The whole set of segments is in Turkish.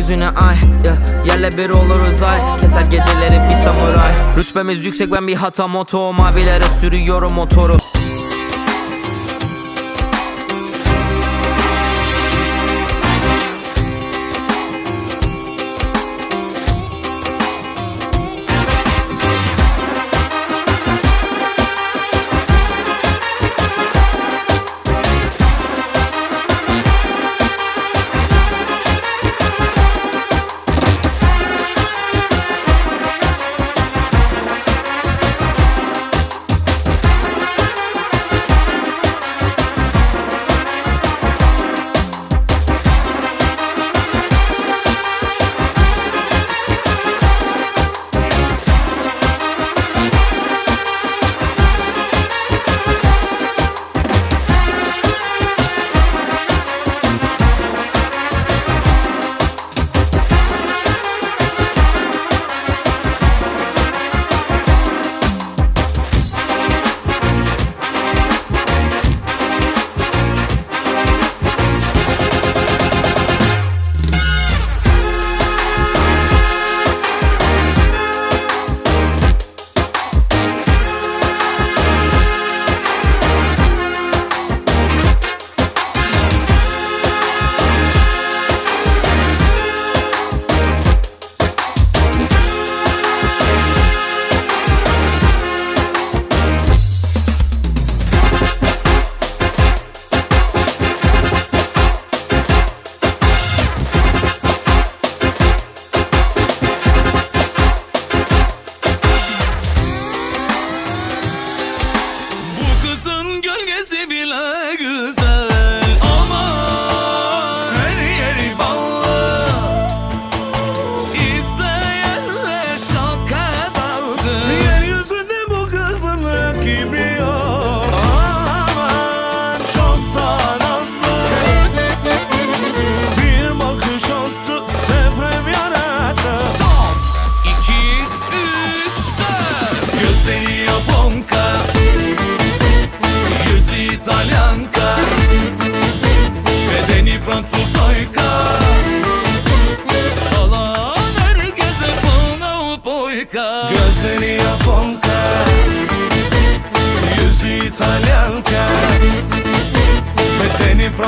Yeryüzüne ay yeah, Yerle bir olur uzay. Keser geceleri bir samuray. Rütbemiz yüksek ben bir hata moto. Mavilere sürüyorum motoru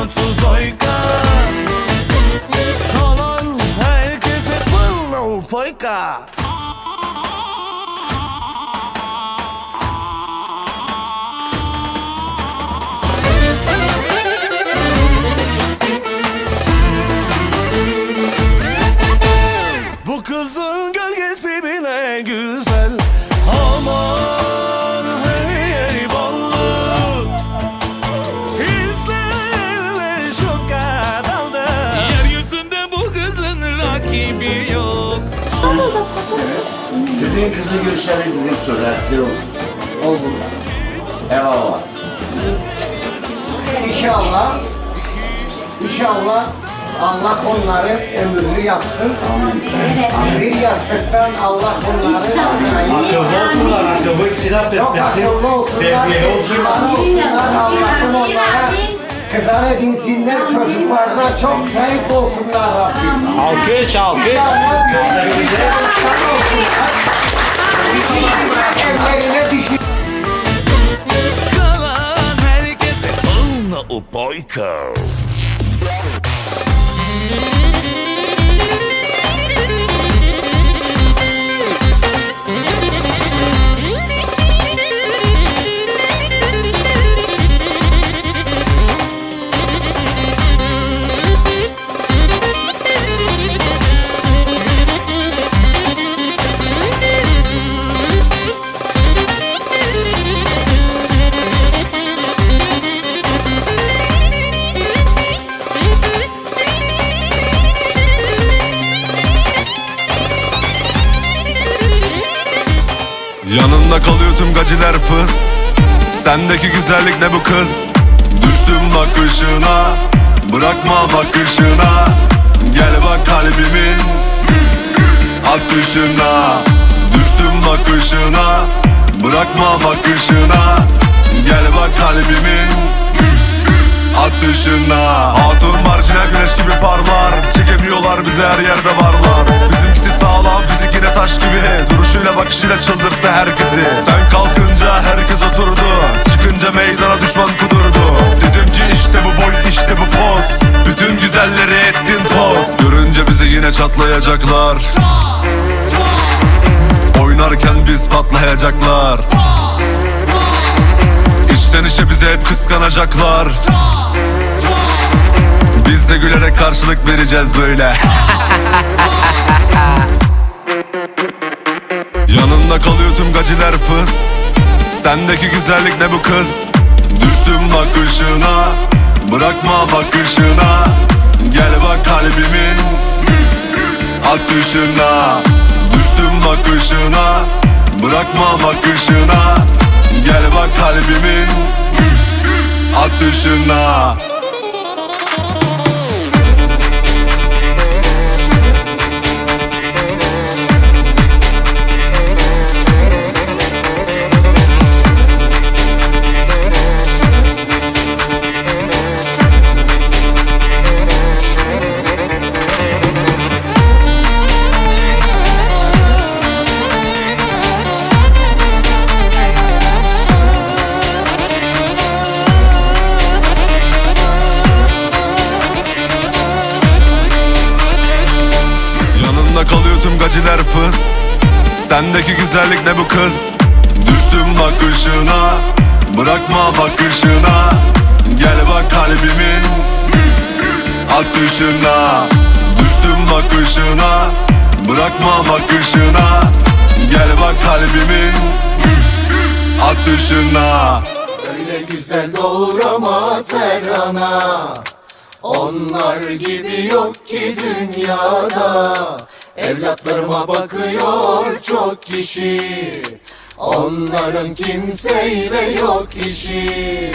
Fransız oyka. Alan herkese bana boyka Bu kızın gölgesi bile güzel Aman Sizin kızı görüşelim bugün törenli olur. Oldu. Eyvallah. İnşallah, inşallah Allah onları ömürlü yapsın. Bir yastıktan Allah onları Akıllı olsunlar, akıllı silah çok akıllı olsunlar, olsunlar. olsunlar, Allah'ım onlara kızar edinsinler, çocuklarına çok sahip olsunlar Rabbim. Alkış, alkış. Evlerine düşün. Kalan herkese bana o Yanında kalıyor tüm gaciler fıs. Sendeki güzellik ne bu kız? Düştüm bakışına Bırakma bakışına. Gel bak kalbimin Atışına Düştüm bakışına Bırakma bakışına. Gel bak kalbimin atışına Hatun marjinal güneş gibi parlar. Çekemiyorlar bizi her yerde varlar. Bizimkisi sağlam fizik yine taş gibi. Duruşuyla bakışıyla çıldırttı herkesi. Sen kalkınca herkes oturdu. Çıkınca meydana düşman kudurdu. Dedim ki işte bu boy işte bu poz. Bütün güzelleri ettin toz. Görünce bizi yine çatlayacaklar. Oynarken biz patlayacaklar. İçten içe bize hep kıskanacaklar Biz de gülerek karşılık vereceğiz böyle. Yanında kalıyor tüm gaciler fıs. Sendeki güzellik ne bu kız? Düştüm bakışına. Bırakma bakışına. Gel bak kalbimin atışına Düştüm bakışına. Bırakma bakışına. Gel bak kalbimin atışına gaciler fıs Sendeki güzellik ne bu kız? Düştüm bakışına Bırakma bakışına Gel bak kalbimin atışına Düştüm bakışına Bırakma bakışına Gel bak kalbimin atışına Öyle güzel doğuramaz her ana. Onlar gibi yok ki dünyada Evlatlarıma bakıyor çok kişi. Onların kimseyle yok işi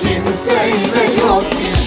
kimseyle yok. işi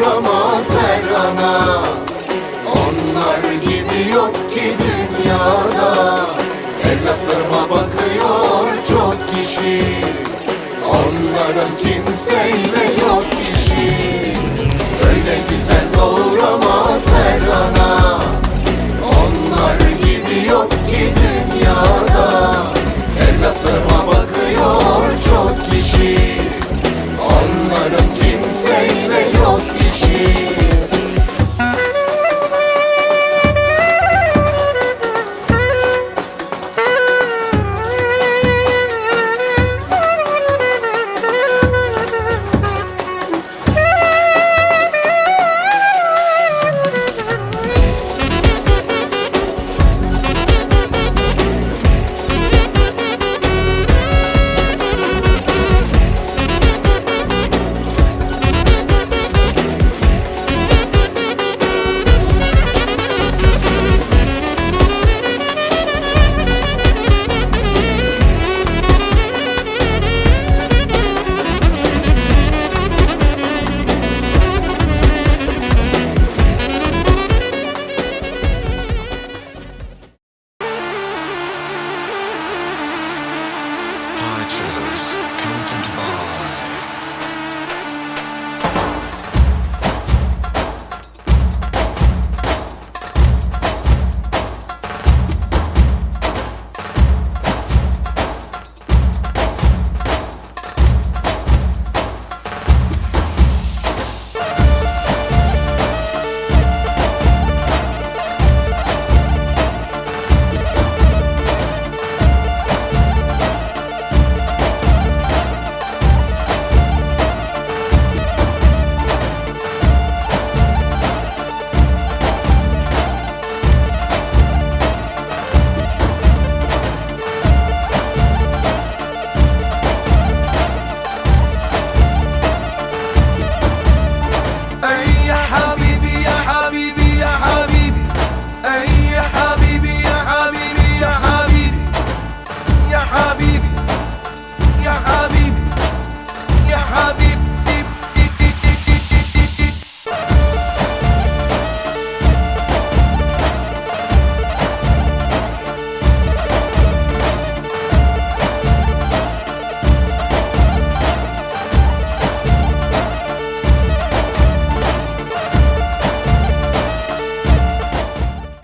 uğramaz her ana. Onlar gibi yok ki dünyada. Evlatlarıma bakıyor çok kişi. Onlara kimseyle yok kişi. Öyle güzel doğuramaz her ana.